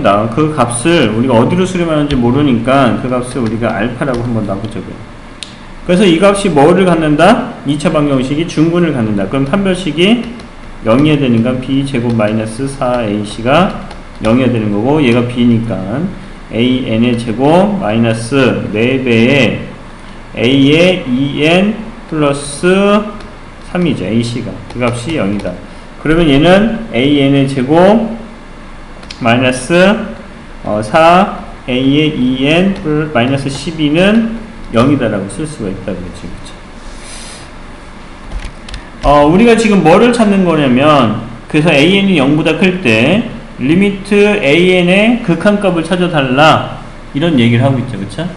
나그 값을 우리가 어디로 수렴하는지 모르니까 그 값을 우리가 알파라고 한번 놔보자고요. 그래서 이 값이 뭐를 갖는다? 2차 방정식이 중근을 갖는다. 그럼 판별식이 0이어야 되니까 b 제곱 마이너스 4ac가 0이어야 되는 거고 얘가 b니까 an의 제곱 마이너스 4배의 a의 2n 플러스 3이죠. ac가 그 값이 0이다. 그러면 얘는 an의 제곱 마이너스 어, 4a의 2n 플 마이너스 12는 0이다라고 쓸 수가 있다고 그랬죠. 그쵸? 어, 우리가 지금 뭐를 찾는 거냐면 그래서 an이 0보다 클 때 리미트 an의 극한값을 찾아달라 이런 얘기를 하고 있죠. 그쵸?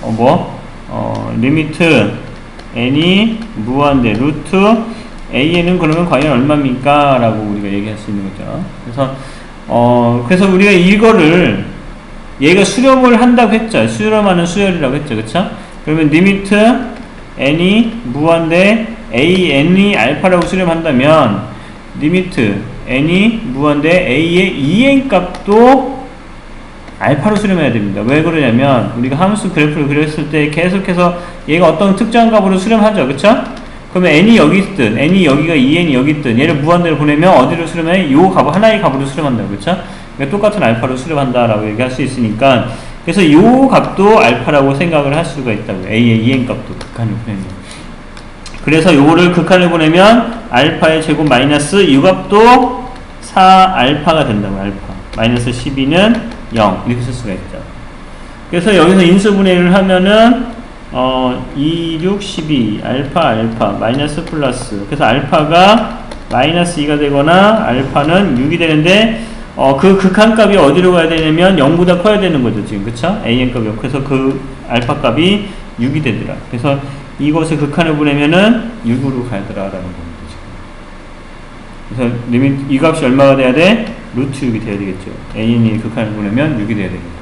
어, 뭐? 어, 리미트 n이 무한대 루트 an은 그러면 과연 얼마입니까? 라고 우리가 얘기할 수 있는 거죠. 그래서 어, 그래서 우리가 이거를 얘가 수렴을 한다고 했죠. 수렴하는 수열이라고 했죠. 그쵸? 그러면 리미트 n이 무한대 a n이 알파라고 수렴한다면 리미트 n이 무한대 a의 2n 값도 알파로 수렴해야 됩니다. 왜 그러냐면 우리가 함수 그래프를 그렸을 때 계속해서 얘가 어떤 특정한 값으로 수렴하죠. 그쵸? 그러면 n이 여기 있든 n이 여기가 2n이 여기 있든 얘를 무한대로 보내면 어디로 수렴해? 요 값, 하나의 값으로 수렴한다고 그렇죠? 그러니까 똑같은 알파로 수렴한다라고 얘기할 수 있으니까 그래서 요 값도 알파라고 생각을 할 수가 있다고 a의 2n 값도 극한을 보내면. 그래서 요거를 극한을 보내면 알파의 제곱 마이너스 요 값도 4알파가 된다고 알파. 마이너스 12는 0 이렇게 쓸 수가 있죠 그래서 여기서 인수분해를 하면은 어, 2, 6, 12, 알파, 알파, 마이너스 플러스. 그래서 알파가 마이너스 2가 되거나 알파는 6이 되는데, 어, 그 극한값이 어디로 가야 되냐면 0보다 커야 되는 거죠, 지금. 그쵸? an 값이. 그래서 그 알파 값이 6이 되더라. 그래서 이것을 극한을 보내면은 6으로 가더라라는 겁니다. 그래서 리밋, 이 값이 얼마가 돼야 돼? 루트 6이 돼야 되겠죠. an이 극한을 보내면 6이 돼야 되겠다.